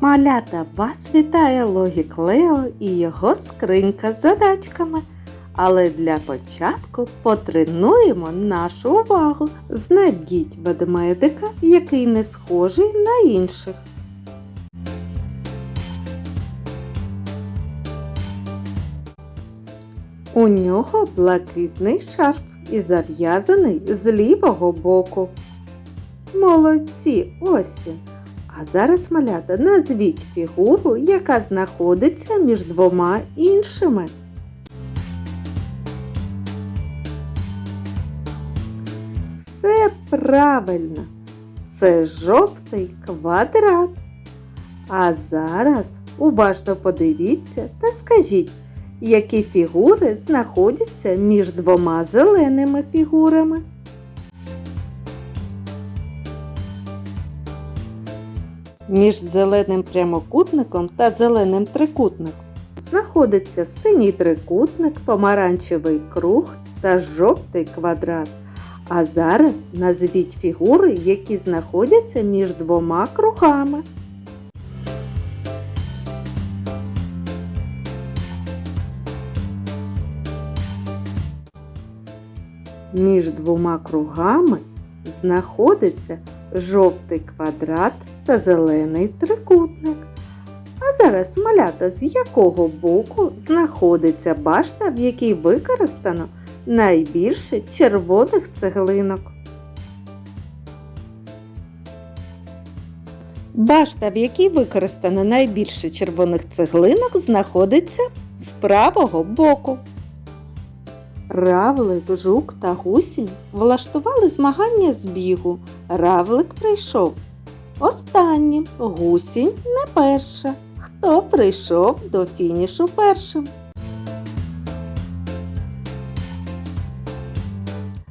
Малята вас вітає Логік Лео і його скринька з задачками. Але для початку потренуємо нашу увагу. Знайдіть ведмедика, який не схожий на інших. У нього блакитний шарф і зав'язаний з лівого боку. Молодці, ось він. А зараз, малята, назвіть фігуру, яка знаходиться між двома іншими. Все правильно. Це жовтий квадрат. А зараз уважно подивіться та скажіть, які фігури знаходяться між двома зеленими фігурами. Між зеленим прямокутником та зеленим трикутником знаходиться синій трикутник, помаранчевий круг та жовтий квадрат. А зараз назвіть фігури, які знаходяться між двома кругами. Між двома кругами знаходиться жовтий квадрат та зелений трикутник. А зараз малята, з якого боку знаходиться башта, в якій використано найбільше червоних цеглинок. Башта, в якій використано найбільше червоних цеглинок, знаходиться з правого боку. Равлик, жук та гусінь влаштували змагання з бігу. Равлик прийшов. Останнім гусінь не перша. Хто прийшов до фінішу першим?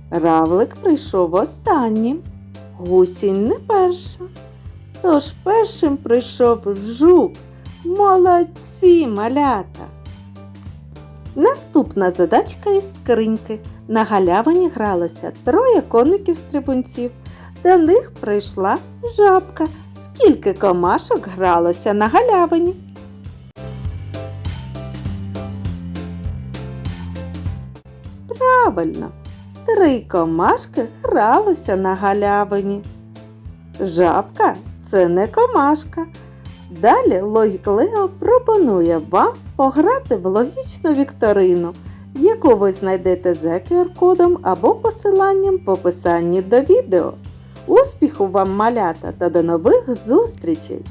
Равлик прийшов останнім. Гусінь не перша. Тож першим прийшов жук. Молодці малята! Наступна задачка із скриньки. На галявині гралося троє коників-стрибунців. До них прийшла жабка. Скільки комашок гралося на галявині? Правильно, три комашки гралося на галявині. Жабка це не комашка. Далі Логік Лео пропонує вам пограти в логічну вікторину, яку ви знайдете за QR-кодом або посиланням в описанні до відео. Успіху вам, малята, та до нових зустрічей!